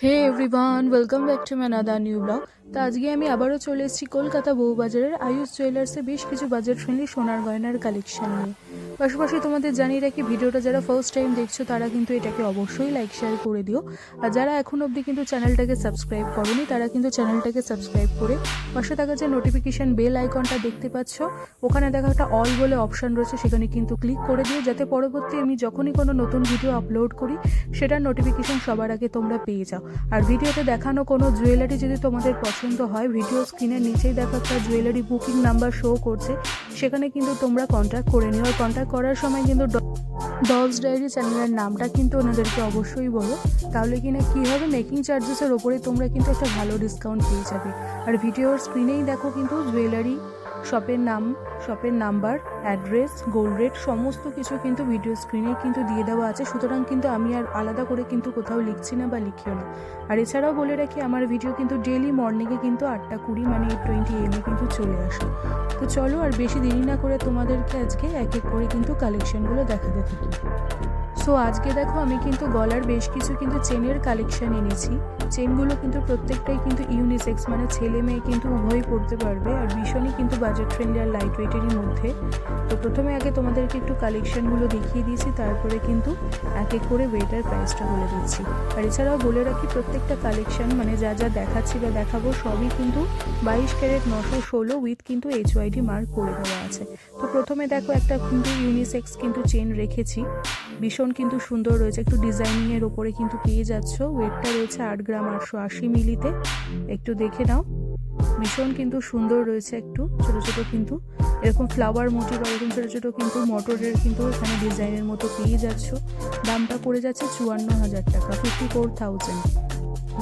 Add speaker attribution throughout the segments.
Speaker 1: hey everyone welcome back to another new blog তো আজকে আমি আবারও চলে এসেছি কলকাতা বউবাজারের আয়ুষ জুয়েলার্সে বেশ কিছু বাজার ফ্রেন্ডলি সোনার গয়নার কালেকশন নিয়ে। পাশাপাশি তোমাদের জানিয়ে রাখি, ভিডিওটা যারা ফার্স্ট টাইম দেখছ, তারা কিন্তু এটাকে অবশ্যই লাইক শেয়ার করে দিও। আর যারা এখন অবধি কিন্তু চ্যানেলটাকে সাবস্ক্রাইব করনি, তারা কিন্তু চ্যানেলটাকে সাবস্ক্রাইব করে পাশে থাকা যে নোটিফিকেশন বেল আইকনটা দেখতে পাচ্ছ, ওখানে দেখা একটা অল বলে অপশন রয়েছে, সেখানে কিন্তু ক্লিক করে দিও। যাতে পরবর্তী আমি যখনই কোনো নতুন ভিডিও আপলোড করি, সেটার নোটিফিকেশন সবার আগে তোমরা পেয়ে যাও। আর ভিডিওতে দেখানো কোনো জুয়েলারি যদি তোমাদের হয় ভিডিও স্ক্রিনের নিচেই দেখো একটা জুয়েলারি বুকিং নাম্বার শো করছে। সেখানে কিন্তু তোমরা কন্ট্যাক্ট করে নিও। আর কন্ট্যাক্ট করার সময় কিন্তু ডলস ডায়েরি চ্যানেলের নামটা কিন্তু ওনাদেরকে অবশ্যই বলো। তাহলে কিনা কী হবে? মেকিং চার্জেসের ওপরে তোমরা কিন্তু একটা ভালো ডিসকাউন্ট পেয়ে যাবে। আর ভিডিওর স্ক্রিনেই দেখো কিন্তু জুয়েলারি শপের নাম, শপের নাম্বার, অ্যাড্রেস গোল্ড রেট, সমস্ত কিছু কিন্তু ভিডিও স্ক্রিনে কিন্তু দিয়ে দেওয়া আছে। সুতরাং কিন্তু আমি আর আলাদা করে কিন্তু কোথাও লিখছি না বা লিখিও না। আর এছাড়াও বলে রাখি, আমার ভিডিও কিন্তু ডেলি মর্নিংয়ে কিন্তু আটটা কুড়ি মানে এইট টোয়েন্টি এমে কিন্তু চলে আসে। তো চলো আর বেশি দেরি না করে তোমাদেরকে আজকে এক এক করে কিন্তু কালেকশনগুলো দেখাতে থাকি। সো আজকে দেখো আমি কিন্তু গলার বেশ কিছু কিন্তু চেনের কালেকশন এনেছি। চেনগুলো কিন্তু প্রত্যেকটাই কিন্তু ইউনিসেক্স মানে ছেলে মেয়ে কিন্তু উভয়ই পড়তে পারবে। আর ভীষণই কিন্তু বাজেট ফ্রেন্ডলি আর লাইট ওয়েটেরই মধ্যে। তো প্রথমে আগে তোমাদেরকে একটু কালেকশনগুলো দেখিয়ে দিয়েছি, তারপরে কিন্তু এক এক করে ওয়েটার প্রাইসটা বলে দিচ্ছি। আর এছাড়াও বলে রাখি, প্রত্যেকটা কালেকশন মানে যা যা দেখাচ্ছি বা দেখাবো, সবই কিন্তু বাইশ ক্যারেট নশো ষোলো উইথ কিন্তু এইচ ওয়াইডি মার্ক করে দেওয়া আছে। তো প্রথমে দেখো একটা কিন্তু ইউনিসেক্স কিন্তু চেন রেখেছি। ভীষণ কিন্তু সুন্দর রয়েছে, একটু ডিজাইনিংয়ের ওপরে কিন্তু পেয়ে যাচ্ছ। ওয়েটটা রয়েছে আট গ্রাম আটশো আশি মিলিতে। একটু দেখে নাও। ভীষণ কিন্তু সুন্দর রয়েছে একটু, ছোট ছোট কিন্তু। এরকম ফ্লাওয়ার মোটিভ আর এরকম ছোট ছোট কিন্তু মটরের কিন্তু এখানে ডিজাইনের মতো পেয়ে যাচ্ছ। দামটা পড়ে যাচ্ছে চুয়ান্ন হাজার টাকা ফিফটি ফোর থাউজেন্ড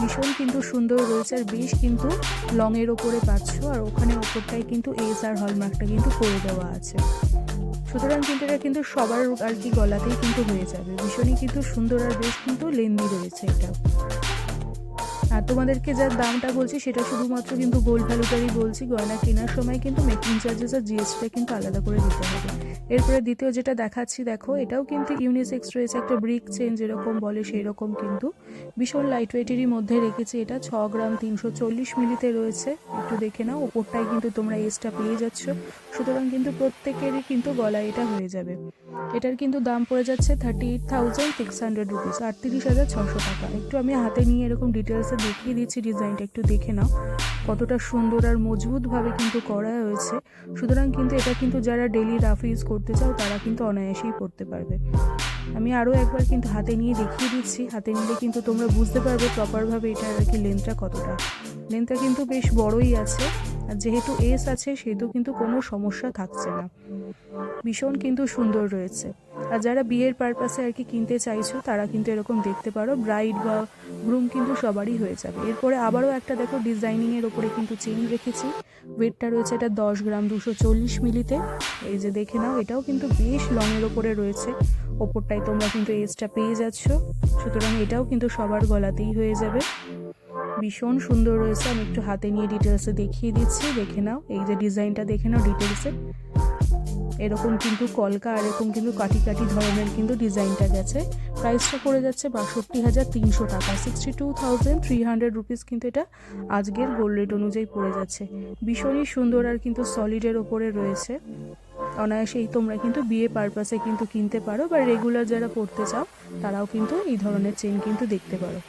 Speaker 1: ভীষণ কিন্তু সুন্দর রয়েছে আর বেশ কিন্তু লংয়ের ওপরে পাচ্ছ আর ওখানে ওপরটাই কিন্তু এস আর হলমার্কটা কিন্তু করে দেওয়া আছে। সুতরাং কিন্তু এটা কিন্তু সবার আর কি গলাতেই কিন্তু হয়ে যাবে। ভীষণই কিন্তু সুন্দর আর বেশ কিন্তু লেন্দি রয়েছে এটা। আর তোমাদেরকে যার দামটা বলছি, সেটা শুধুমাত্র কিন্তু গোল্ড ভ্যালুটারই বলছি। গয়না কেনার সময় কিন্তু মেকিং চার্জেস আর জিএসটিটা কিন্তু আলাদা করে দিতে হবে। এরপরে দ্বিতীয় যেটা দেখাচ্ছি, দেখো, এটাও কিন্তু ইউনিসেক্স রয়েছে, একটা ব্রিক চেন যেরকম বলে সেই রকম কিন্তু। ভীষণ লাইট ওয়েটেরই মধ্যে রেখেছি এটা, ছ গ্রাম তিনশো চল্লিশ মিলিতে রয়েছে। একটু দেখে নাও, ওপরটায় কিন্তু তোমরা এসটা পেয়ে যাচ্ছ। সুতরাং কিন্তু প্রত্যেকেরই কিন্তু গলায় এটা হয়ে যাবে। এটার কিন্তু দাম পড়ে যাচ্ছে thirty eight thousand six hundred rupees আটত্রিশ হাজার ছশো টাকা। একটু আমি হাতে নিয়ে এরকম ডিটেলসে দেখিয়ে দিচ্ছি ডিজাইনটা একটু দেখে নাও। কতটা সুন্দর আর মজবুতভাবে কিন্তু করা হয়েছে। সুতরাং কিন্তু এটা কিন্তু যারা ডেলি রাফ ইউজ করতে চাও, তারা কিন্তু অনায়াসেই পড়তে পারবে। আমি আরও একবার কিন্তু হাতে নিয়ে দেখিয়ে দিচ্ছি। হাতে নিলে কিন্তু তোমরা বুঝতে পারবে প্রপারভাবে এটার আর কি লেন্থটা কতটা। লেন্থটা কিন্তু বেশ বড়ই আছে। আর যেহেতু এস আছে, সেহেতু কিন্তু কোনো সমস্যা থাকছে না। ভীষণ কিন্তু সুন্দর রয়েছে। আর যারা বিয়ের পারপাসে আর কি কিনতে চাইছো, তারা কিন্তু এরকম দেখতে পারো। ব্রাইড বা গ্রুম কিন্তু সবারই হয়ে যাবে। এরপরে আবারও একটা দেখো ডিজাইনিংয়ের ওপরে কিন্তু চেন রেখেছি। ওয়েটটা রয়েছে এটা দশ গ্রাম দুশো চল্লিশ মিলিতে। এই যে দেখে নাও, এটাও কিন্তু বেশ লংয়ের ওপরে রয়েছে। ওপরটায় তোমরা কিন্তু এজটা পেয়ে যাচ্ছ। সুতরাং এটাও কিন্তু সবার গলাতেই হয়ে যাবে। ভীষণ সুন্দর রয়েছে। আমি একটু হাতে নিয়ে ডিটেলসে দেখিয়ে দিচ্ছি, দেখে নাও। এই যে ডিজাইনটা দেখে নাও ডিটেলসে এরকম কিন্তু কলকা, আর এরকম কিন্তু কাটি কাটি ধরনের কিন্তু ডিজাইনটা গেছে। প্রাইসটা পড়ে যাচ্ছে বাষট্টি হাজার তিনশো টাকা। Sixty two thousand three hundred rupees কিন্তু এটা আজকের গোল্ড রেট অনুযায়ী পড়ে যাচ্ছে। ভীষণই সুন্দর আর কিন্তু সলিডের ওপরে রয়েছে। অনায়াসেই তোমরা কিন্তু বিয়ে পারপাসে কিন্তু কিনতে পারো, বা রেগুলার যারা পড়তে চাও, তারাও কিন্তু এই ধরনের চেন কিন্তু দেখতে পারো।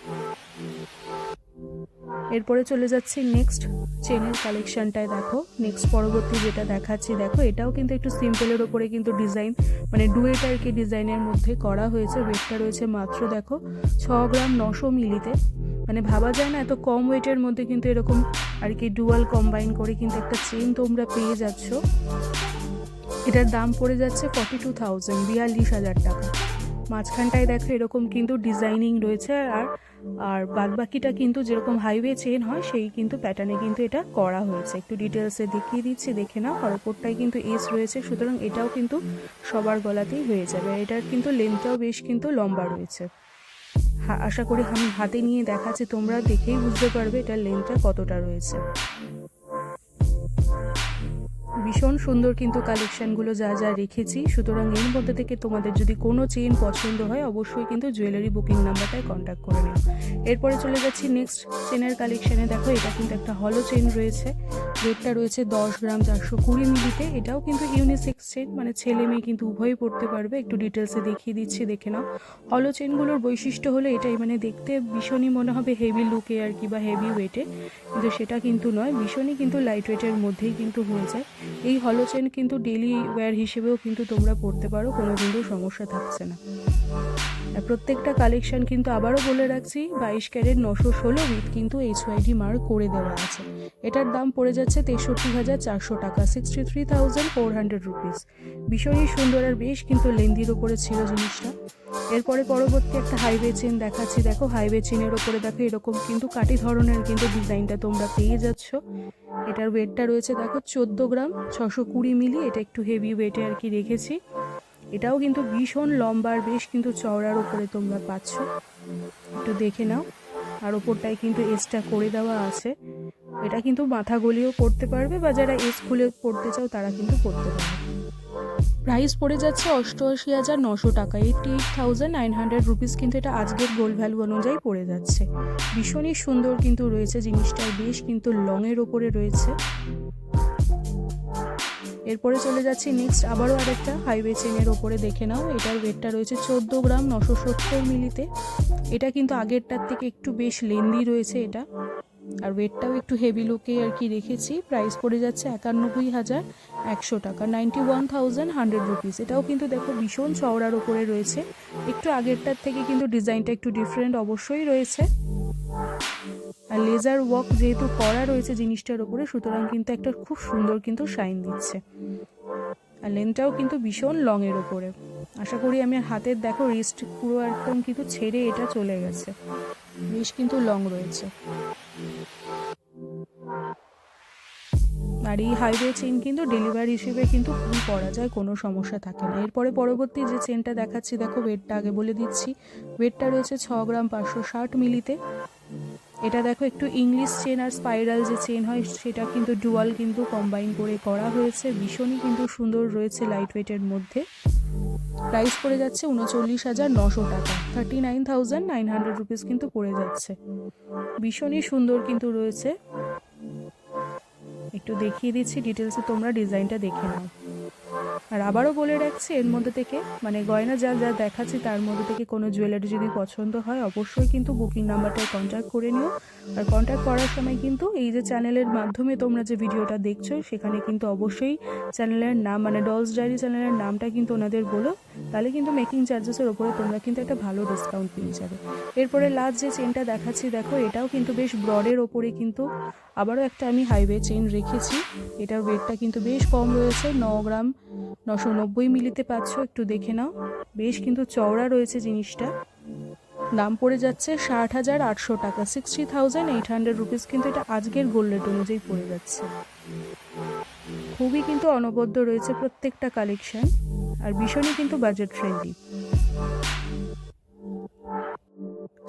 Speaker 1: এরপরে চলে যাচ্ছি নেক্সট চেনের কালেকশনটায় দেখো নেক্সট পরবর্তী যেটা দেখাচ্ছি, দেখো, এটাও কিন্তু একটু সিম্পলের ওপরে কিন্তু ডিজাইন মানে ডুয়েট আর কি ডিজাইনের মধ্যে করা হয়েছে ওয়েটটা রয়েছে মাত্র, দেখো, ছ গ্রাম নশো মিলিতে। মানে ভাবা যায় না, এত কম ওয়েটের মধ্যে কিন্তু এরকম আর কি ডুয়াল কম্বাইন করে কিন্তু একটা চেন তোমরা পেয়ে যাচ্ছ। এটার দাম পড়ে যাচ্ছে ফর্টি টু থাউজেন্ড বিয়াল্লিশ হাজার টাকা। মাঝখানটায় দেখো এরকম কিন্তু ডিজাইনিং রয়েছে আর আর বাদবাকিটা কিন্তু যেরকম হাইওয়ে চেন হয়, সেই কিন্তু প্যাটার্নে কিন্তু এটা করা হয়েছে। একটু ডিটেলসে দেখিয়ে দিচ্ছি, দেখে নাও। আর ওপরটায় কিন্তু এস রয়েছে, সুতরাং এটাও কিন্তু সবার গলাতেই হয়ে যাবে। এটার কিন্তু লেন্থটাও বেশ কিন্তু লম্বা রয়েছে। আশা করি আমি হাতে নিয়ে দেখাচ্ছি, তোমরা দেখেই বুঝতে পারবে এটার লেন্থটা কতটা রয়েছে। ভীষণ সুন্দর কিন্তু কালেকশনগুলো যা যা রেখেছি। সুতরাং এর মধ্যে থেকে তোমাদের যদি কোনো চেন পছন্দ হয়, অবশ্যই কিন্তু জুয়েলারি বুকিং নাম্বারটায় কন্ট্যাক্ট করে নিও। এরপরে চলে যাচ্ছি নেক্সট চেনের কালেকশানে দেখো, এটা কিন্তু একটা হলো চেন রয়েছে। রেটটা রয়েছে দশ গ্রাম চারশো কুড়ি মিলিতে। এটাও কিন্তু ইউনিসেক্স চেন মানে ছেলে মেয়ে কিন্তু উভয়ই পড়তে পারবে। একটু ডিটেলসে দেখিয়ে দিচ্ছি, দেখে নাও। হলো চেনগুলোর বৈশিষ্ট্য হলো এটাই মানে দেখতে ভীষণই মনে হবে হেভি লুকে আর কি বা হেভি ওয়েটে কিন্তু সেটা কিন্তু নয়, ভীষণই কিন্তু লাইট ওয়েটের মধ্যেই কিন্তু হয়ে যায়। এই হলো চেন কিন্তু ডেলি ওয়্যার হিসেবেও কিন্তু তোমরা পড়তে পারো কোনো কিন্তু সমস্যা থাকছে না। আর প্রত্যেকটা কালেকশন কিন্তু আবারও বলে রাখছি, বাইশ ক্যারেট নশো ষোলো উইথ কিন্তু এইচ ওয়াইডি মার্ক করে দেওয়া আছে। এটার দাম পড়ে যাচ্ছে তেষট্টি হাজার চারশো টাকা sixty three thousand four hundred rupees ভীষণই সুন্দর আর বেশ কিন্তু লেন্দির ওপরে ছিল জিনিসটা। এরপরে পরবর্তী একটা হাইওয়ে চেন দেখাচ্ছি। দেখো হাইওয়ে চেনের ওপরে দেখো এরকম কিন্তু কাটি ধরনের কিন্তু ডিজাইনটা তোমরা পেয়ে যাচ্ছ। এটার ওয়েটটা রয়েছে দেখো চোদ্দ গ্রাম, ছশো কুড়ি মিলি, এটা একটু হেভি ওয়েটে আর কি রেখেছি। এটাও কিন্তু ভীষণ লম্বার বেশ কিন্তু চওড়ার ওপরে তোমরা পাচ্ছ। একটু দেখে নাও। আর ওপরটায় কিন্তু এসটা করে দেওয়া আছে। এটা কিন্তু মাথা গলিয়েও পড়তে পারবে বা যারা এস খুলে পড়তে চাও তারা কিন্তু পড়তে পারবে। প্রাইস পড়ে যাচ্ছে অষ্টআশি হাজার নশো টাকা। Eighty eight thousand nine hundred rupees কিন্তু এটা আজকের গোল্ড ভ্যালু অনুযায়ী পড়ে যাচ্ছে। ভীষণই সুন্দর কিন্তু রয়েছে জিনিসটা, বেশ কিন্তু লংয়ের ওপরে রয়েছে। এরপরে চলে যাচ্ছি নেক্সট আবারও আরেকটা হাইওয়ে চেনের ওপরে দেখে নাও। এটার ওয়েটটা রয়েছে চোদ্দ গ্রাম নশো সত্তর মিলিতে। এটা কিন্তু আগেরটার থেকে একটু বেশ লেন্দি রয়েছে এটা। আর ওয়েটটাও একটু হেভি লুকে আর কি রেখেছি। প্রাইস পড়ে যাচ্ছে একানব্বই হাজার একশো টাকা ninety one thousand hundred rupees এটাও কিন্তু দেখো ভীষণ চওড়ার ওপরে রয়েছে। একটু আগেরটার থেকে কিন্তু ডিজাইনটা একটু ডিফারেন্ট অবশ্যই রয়েছে। আর লেজার ওয়ার্ক যেহেতু করা রয়েছে জিনিসটার ওপরে সুতরাং কিন্তু একটা খুব সুন্দর কিন্তু শাইন দিচ্ছে। আর লেনটাও কিন্তু ভীষণ লংয়ের ওপরে আশা করি আমি হাতের দেখো রিস্ট পুরো একদম কিন্তু ছেড়ে এটা চলে গেছে। বেশ কিন্তু লং রয়েছে। আর এই হাইওয়ে চেন কিন্তু ডেলিভারি হিসেবে কিন্তু খুবই পরা যায়, কোনো সমস্যা থাকে না। এরপরে পরবর্তী যে চেনটা দেখাচ্ছি, দেখো ওয়েটটা আগে বলে দিচ্ছি। ওয়েটটা রয়েছে ছ গ্রাম পাঁচশো ষাট মিলিতে। এটা দেখো একটু ইংলিশ চেন আর স্পাইরাল যে চেন হয়, সেটা কিন্তু ডুয়াল কিন্তু কম্বাইন করে করা হয়েছে। ভীষণই কিন্তু সুন্দর রয়েছে লাইট ওয়েটের মধ্যে। প্রাইস পড়ে যাচ্ছে উনচল্লিশ হাজার নশো টাকা। Thirty nine thousand nine hundred rupees কিন্তু পড়ে যাচ্ছে। ভীষণই সুন্দর কিন্তু রয়েছে। একটু দেখিয়ে দিচ্ছি ডিটেলসে, তোমরা ডিজাইনটা দেখে নাও। আর আবারও বলে রাখছি, এর মধ্যে থেকে মানে গয়না যা যা দেখাচ্ছি, তার মধ্যে থেকে কোনো জুয়েলারি যদি পছন্দ হয়, অবশ্যই কিন্তু বুকিং নাম্বারটায় কন্ট্যাক্ট করে নিও। আর কন্ট্যাক্ট করার সময় কিন্তু এই যে চ্যানেলের মাধ্যমে তোমরা যে ভিডিওটা দেখছ, সেখানে কিন্তু অবশ্যই চ্যানেলের নাম মানে ডলস ডায়েরি চ্যানেলের নামটা কিন্তু ওনাদের বলো। তাহলে কিন্তু মেকিং চার্জেসের ওপরে তোমরা কিন্তু একটা ভালো ডিসকাউন্ট পেয়ে যাবে। এরপরে লাস্ট যে চেনটা দেখাচ্ছি, দেখো, এটাও কিন্তু বেশ ব্রডের ওপরে কিন্তু আবারও একটা আমি হাইওয়ে চেন রেখেছি। এটার ওয়েটটা কিন্তু বেশ কম রয়েছে, ন গ্রাম নশো নব্বই মিলিতে পাচ্ছ, একটু দেখে নাও। বেশ কিন্তু চওড়া রয়েছে জিনিসটা। দাম পড়ে যাচ্ছে ষাট হাজার আটশো টাকা sixty thousand eight hundred rupees কিন্তু এটা আজকের গোল্ড রেট অনুযায়ী পড়ে যাচ্ছে। খুবই কিন্তু অনবদ্য রয়েছে প্রত্যেকটা কালেকশন আর ভীষণই কিন্তু বাজেট ফ্রেন্ডলি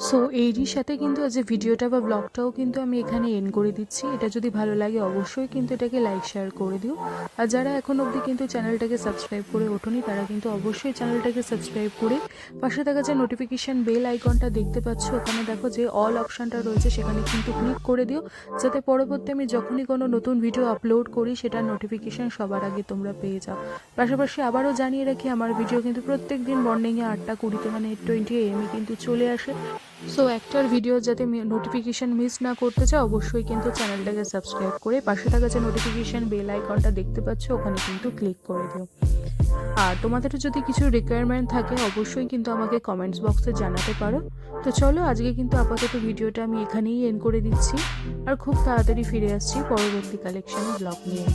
Speaker 1: সো এরই সাথে কিন্তু আজ ভিডিওটা বা ব্লগটাও কিন্তু আমি এখানে এন করে দিচ্ছি। এটা যদি ভালো লাগে অবশ্যই কিন্তু এটাকে লাইক শেয়ার করে দিও। আর যারা এখন অবধি কিন্তু চ্যানেলটাকে সাবস্ক্রাইব করে ওঠোনি, তারা কিন্তু অবশ্যই চ্যানেলটাকে সাবস্ক্রাইব করে পাশে থাকা যে নোটিফিকেশান বেল আইকনটা দেখতে পাচ্ছ, ওখানে দেখো যে অল অপশানটা রয়েছে, সেখানে কিন্তু ক্লিক করে দিও। যাতে পরবর্তী আমি যখনই কোনো নতুন ভিডিও আপলোড করি, সেটার নোটিফিকেশান সবার আগে তোমরা পেয়ে যাও। পাশাপাশি আবারও জানিয়ে রাখি, আমার ভিডিও কিন্তু প্রত্যেক দিন মর্নিংয়ে আটটা কুড়িতে মানে টোয়েন্টি এমে কিন্তু চলে আসে। সো একটার ভিডিও যাতে নোটিফিকেশান মিস না করতে চাও, অবশ্যই কিন্তু চ্যানেলটাকে সাবস্ক্রাইব করে পাশে থাকা যে নোটিফিকেশান বেল আইকনটা দেখতে পাচ্ছ, ওখানে কিন্তু ক্লিক করে দিও। আর তোমাদের যদি কিছু রিকোয়ারমেন্ট থাকে, অবশ্যই কিন্তু আমাকে কমেন্টস বক্সে জানাতে পারো। তো চলো, আজকে কিন্তু আপাতত ভিডিওটা আমি এখানেই এন্ড করে দিচ্ছি। আর খুব তাড়াতাড়ি ফিরে আসছি পরবর্তী কালেকশানে ব্লগ নিয়ে।